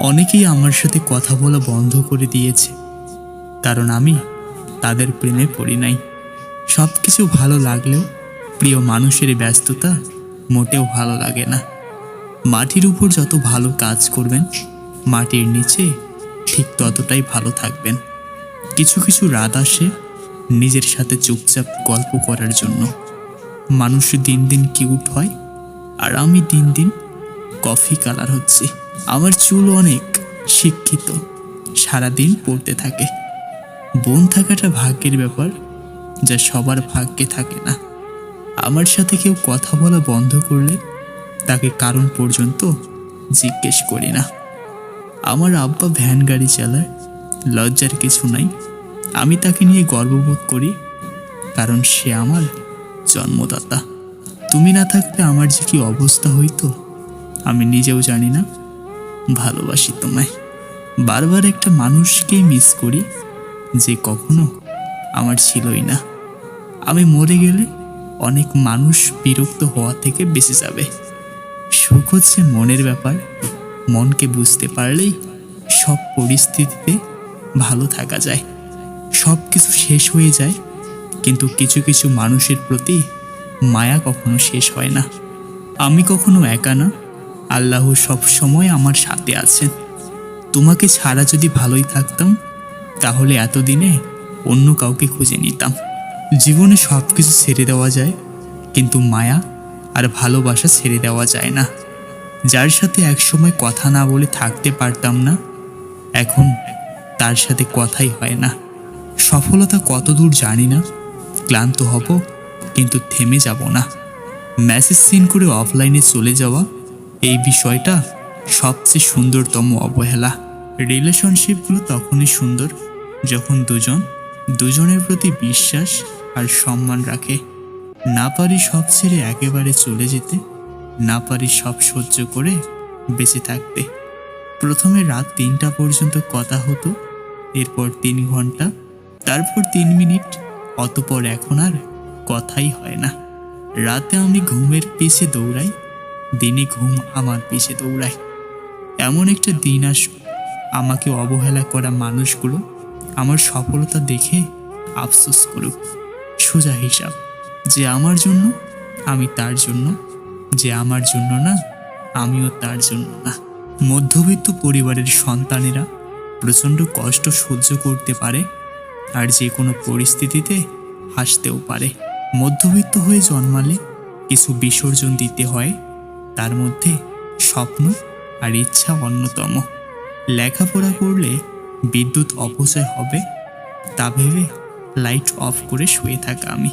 অনেকেই আমার সাথে কথা বলা বন্ধ করে দিয়েছে। কারণ আমি তাদের প্রেমে পড়ি নাই। সব কিছু ভালো লাগলেও প্রিয় মানুষের ব্যস্ততা মোটেও ভালো লাগে না। মাটির উপর যত ভালো কাজ করবেন, মাটির নিচে ঠিক ততটাই ভালো থাকবেন। কিছু কিছু রাত আসে নিজের সাথে চুপচাপ গল্প করার জন্য। মানুষ দিন দিন কিউট হয়, আর আমি দিন দিন কফি কালার হচ্ছি। আমার চুল অনেক শিক্ষিত, সারাদিন পড়তে থাকে। বোন থাকাটা ভাগ্যের ব্যাপার, যা সবার ভাগ্যে থাকে না। আমার সাথে কেউ কথা বলা বন্ধ করলে তাকে কারণ পর্যন্ত জিজ্ঞেস করি না। আমার আব্বা ভ্যান গাড়ি চালায়, লজ্জার কিছু নাই। আমি তাকে নিয়ে গর্ববোধ করি, কারণ সে আমার জন্মদাতা। তুমি না থাকলে আমার যে কি অবস্থা হইতো, আমি নিজেও জানি না। ভালোবাসি তোমায়। বারবার একটা মানুষকেই মিস করি যে কখনো আমার ছিলই না। আমি মরে গেলে অনেক মানুষ বিরক্ত হওয়া থেকে বেঁচে যাবে। সুখ হচ্ছে মনের ব্যাপার। মনকে বুঝতে পারলেই সব পরিস্থিতিতে ভালো থাকা যায়। সব কিছু শেষ হয়ে যায়, কিন্তু কিছু কিছু মানুষের প্রতি মায়া কখনো শেষ হয় না। আমি কখনো একা না আল্লাহ সব সময় আমার সাথে আছেন। তোমাকে ছাড়া যদি ভালোই থাকতাম, তাহলে এতদিনে অন্য কাউকে খুঁজে নিতাম। জীবনে সব কিছু ছেড়ে দেওয়া যায়, কিন্তু মায়া আর ভালোবাসা ছেড়ে দেওয়া যায় না। যার সাথে একসময় কথা না বলে থাকতে পারতাম না, এখন তার সাথে কথাই হয় না। সফলতা কত দূর জানি না, ক্লান্ত হব, কিন্তু থেমে যাব না। মেসেজ সিন করে অফলাইনে চলে যাওয়া এই বিষয়টা সবচেয়ে সুন্দরতম অবহেলা। রিলেশনশিপগুলো তখনই সুন্দর যখন দুজন দুজনের প্রতি বিশ্বাস আর সম্মান রাখে। না পারি সব ছেড়ে একেবারে চলে যেতে, না পারি সব সহ্য করে বেঁচে থাকতে। প্রথমে রাত তিনটা পর্যন্ত কথা হতো, এরপর তিন ঘণ্টা, তারপর তিন মিনিট, অতপর এখন আর কথাই হয় না। রাতে আমি ঘুমের পিছে দৌড়াই দিনে ঘুম আমার পিছে দৌড়ায়। এমন একটা দিন আসুক, আমাকে অবহেলা করা মানুষগুলো আমার সফলতা দেখে আফসোস করুক। সোজা হিসাব, যে আমার জন্য, আমি তার জন্য, যে আমার জন্য না, আমিও তার জন্য না। মধ্যবিত্ত পরিবারের সন্তানেরা প্রচণ্ড কষ্ট সহ্য করতে পারে আর যে কোনো পরিস্থিতিতে হাসতেও পারে। মধ্যবিত্ত হয়ে জন্মালে কিছু বিসর্জন দিতে হয় তার মধ্যে স্বপ্ন আর ইচ্ছা অন্যতম। লেখাপড়া করলে বিদ্যুৎ অপচয় হবে, তা ভেবে লাইট অফ করে শুয়ে থাকা আমি।